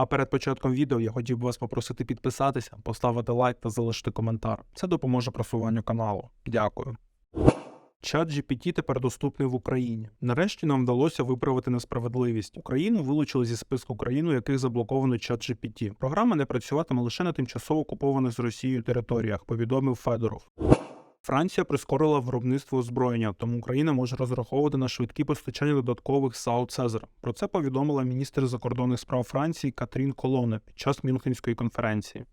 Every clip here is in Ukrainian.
А перед початком відео я хотів би вас попросити підписатися, поставити лайк та залишити коментар. Це допоможе просуванню каналу. Дякую. Чат GPT тепер доступний в Україні. Нарешті нам вдалося виправити несправедливість. Україну вилучили зі списку країн, у яких заблоковано чат GPT. Програма не працюватиме лише на тимчасово окупованих з Росією територіях, повідомив Федоров. Франція прискорила виробництво озброєння, тому Україна може розраховувати на швидкі постачання додаткових САУ Цезар. Про це повідомила міністр закордонних справ Франції Катрін Колоне під час Мюнхенської конференції.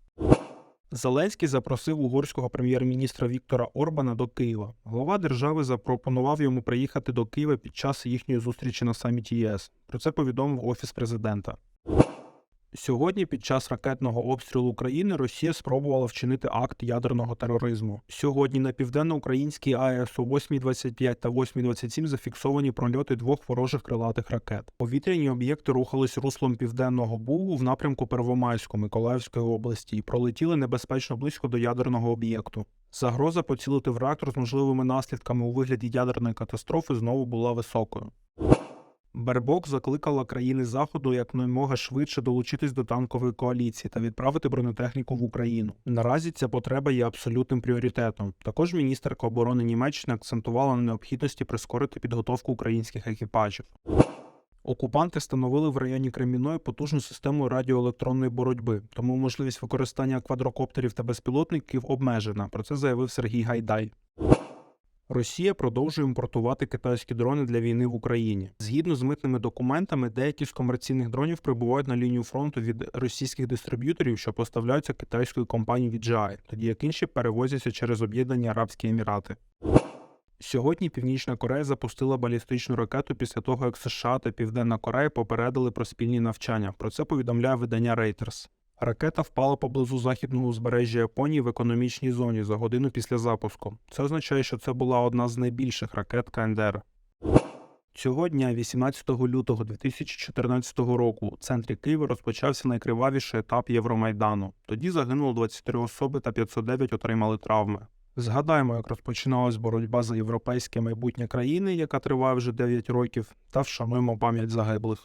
Зеленський запросив угорського прем'єр-міністра Віктора Орбана до Києва. Глава держави запропонував йому приїхати до Києва під час їхньої зустрічі на саміті ЄС. Про це повідомив офіс президента. Сьогодні, під час ракетного обстрілу України, Росія спробувала вчинити акт ядерного тероризму. Сьогодні на південноукраїнській АЕС у 8.25 та 8.27 зафіксовані прольоти двох ворожих крилатих ракет. Повітряні об'єкти рухались руслом південного Бугу в напрямку Первомайську Миколаївської області і пролетіли небезпечно близько до ядерного об'єкту. Загроза поцілити в реактор з можливими наслідками у вигляді ядерної катастрофи знову була високою. Бербок закликала країни Заходу якнаймога швидше долучитись до танкової коаліції та відправити бронетехніку в Україну. Наразі ця потреба є абсолютним пріоритетом. Також міністерка оборони Німеччини акцентувала на необхідності прискорити підготовку українських екіпажів. Окупанти встановили в районі Креміної потужну систему радіоелектронної боротьби, тому можливість використання квадрокоптерів та безпілотників обмежена. Про це заявив Сергій Гайдай. Росія продовжує імпортувати китайські дрони для війни в Україні. Згідно з митними документами, деякі з комерційних дронів прибувають на лінію фронту від російських дистриб'юторів, що поставляються китайською компанією DJI, тоді як інші перевозяться через Об'єднані Арабські Емірати. Сьогодні Північна Корея запустила балістичну ракету після того, як США та Південна Корея попередили про спільні навчання. Про це повідомляє видання Reuters. Ракета впала поблизу західного узбережжя Японії в економічній зоні за годину після запуску. Це означає, що це була одна з найбільших ракет КНДР. Цього дня, 18 лютого 2014 року, у центрі Києва розпочався найкривавіший етап Євромайдану. Тоді загинуло 23 особи та 509 отримали травми. Згадаємо, як розпочиналась боротьба за європейське майбутнє країни, яка триває вже 9 років, та вшануємо пам'ять загиблих.